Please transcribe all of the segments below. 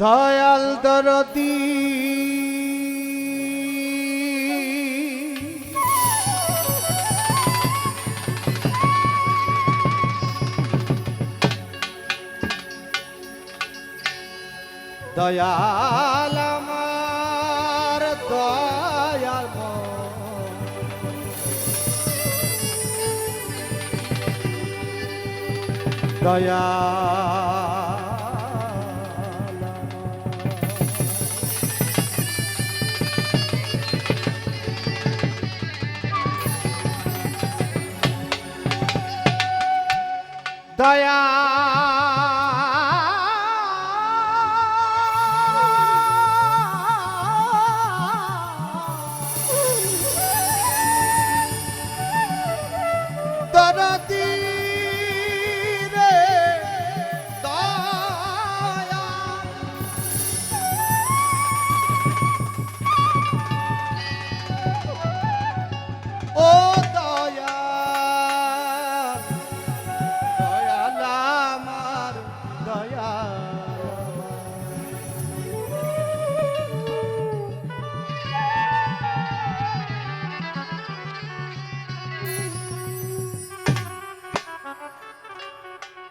দয়াল দরদি। দয়াল আমার দয়াল দয়াল দয়া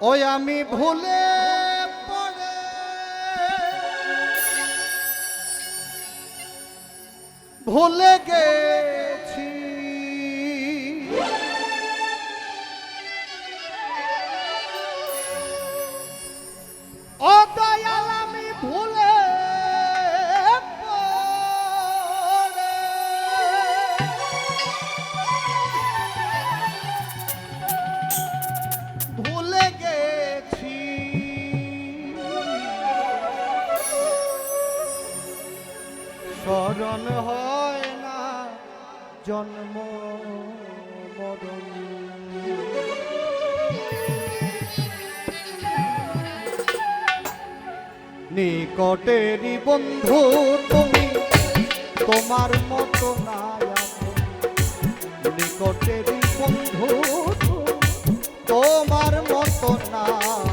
ওই আমি ভুলে ভুলে গেছি। জন্ম মরণ নিকটেরই বন্ধু তুমি তোমার মতো আপন। নিকটেরই বন্ধু তোমার মতো নাই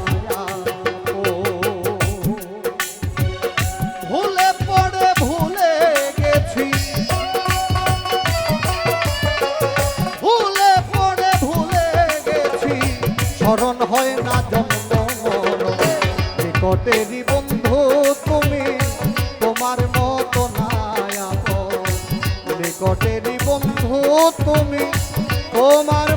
বন্ধু তুমি তোমার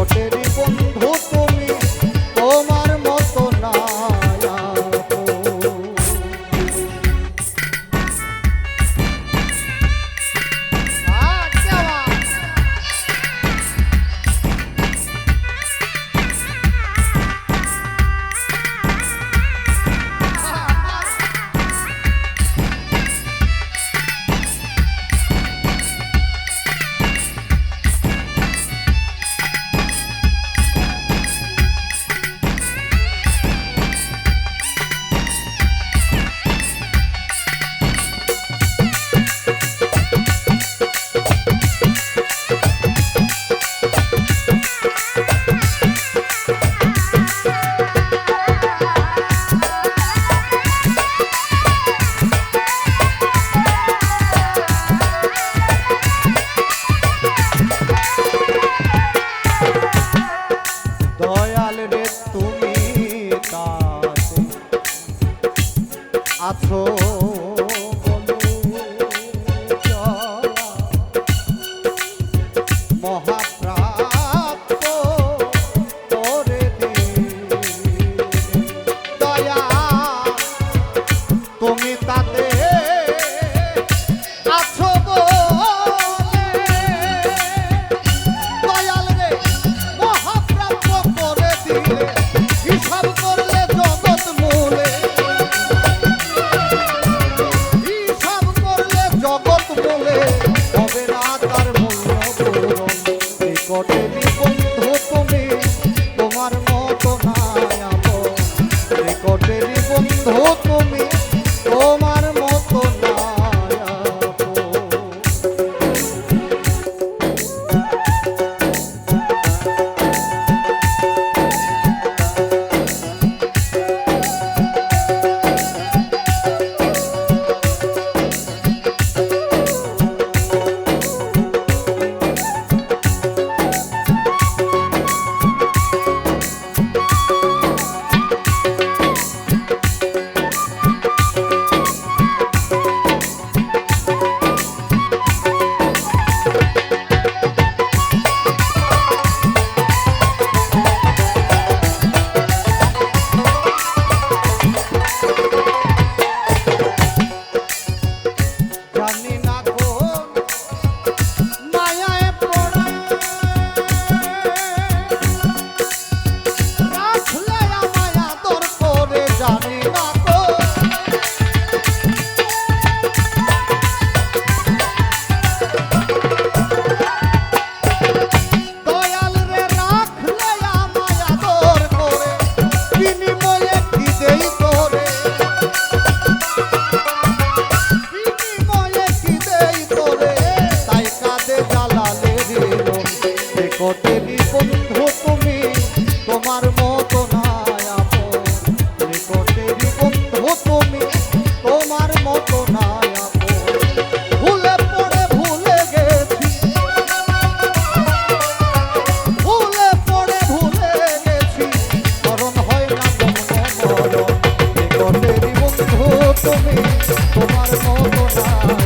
ঘটেরি বন্ধু তাতে আছো দয়াল রে মহাপ্রাপ্ত করে দিলে, হিসাব করলে জগৎ মূলে। হিসাব করলে জগৎ মূলে। i'm in Janina. Bye.